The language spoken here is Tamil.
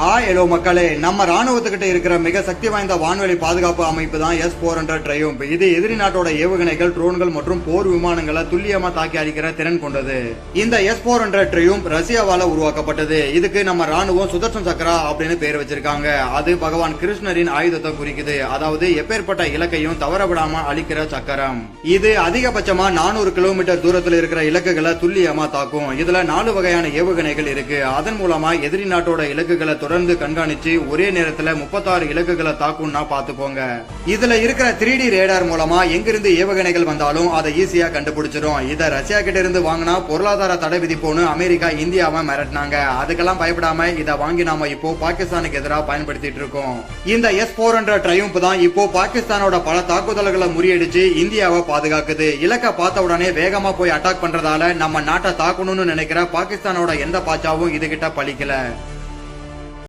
ஹாய் ஹலோ மக்களே. நம்ம ராணுவத்துக்கிட்ட இருக்கிற மிக சக்தி வாய்ந்த வான்வெளி பாதுகாப்பு அமைப்பு தான் எஸ் போர் ஹண்ட்ரட் ட்ரையூம்ப் இது எதிரி நாட்டோட ஏவுகணைகள் ட்ரோன்கள் மற்றும் போர் விமானங்களை துல்லியமா தாக்கி அழிக்கிற திறன் கொண்டது. இந்த எஸ் போர் ஹண்ட்ரட் ட்ரையூம்ப் ரஷ்யாவால உருவாக்கப்பட்டது. இதுக்கு நம்ம ராணுவம் சுதர்சன் சக்கரா அப்படின்னு பேர் வச்சிருக்காங்க. அது பகவான் கிருஷ்ணரின் ஆயுதத்தை குறிக்குது. அதாவது எப்பேற்பட்ட இலக்கையும் தவறவிடாம அழிக்கிற சக்கரம். இது அதிகபட்சமா நானூறு கிலோமீட்டர் தூரத்தில் இருக்கிற இலக்குகளை துல்லியமா தாக்கும். இதுல நாலு வகையான ஏவுகணைகள் இருக்கு. அதன் மூலமா எதிரி நாட்டோட இலக்குகளை தொடர்ந்து கண்காணிச்சு ஒரே நேரத்துல முப்பத்தாறு இலக்குகளை தாக்கும்னா பாத்துக்கோங்க. இதுல இருக்கிற த்ரீ டி ரேடார் மூலமா எங்கிருந்து ஏவுகணைகள் வந்தாலும் அதை ஈஸியா கண்டுபிடிச்சிடும் இதை ரஷ்யா கிட்ட இருந்து வாங்கினா பொருளாதார தடை விதிப்போன்னு அமெரிக்கா இந்தியாவை மிரட்டினாங்க. அதுக்கெல்லாம் பயப்படாம இதை வாங்கி நாம இப்போ பாகிஸ்தானுக்கு எதிராக பயன்படுத்திட்டு இருக்கோம். இந்த எஸ் போர் ஹண்ட்ரட் ட்ரையூம்ப் தான் இப்போ பாகிஸ்தானோட பல தாக்குதல்களை முறியடிச்சு இந்தியாவை பாதுகாக்குது. இலக்க பார்த்த உடனே வேகமா போய் அட்டாக் பண்றதால நம்ம நாட்டை தாக்கணும்னு நினைக்கிற பாகிஸ்தானோட எந்த பாச்சாவும் இதுகிட்ட பழிக்கல.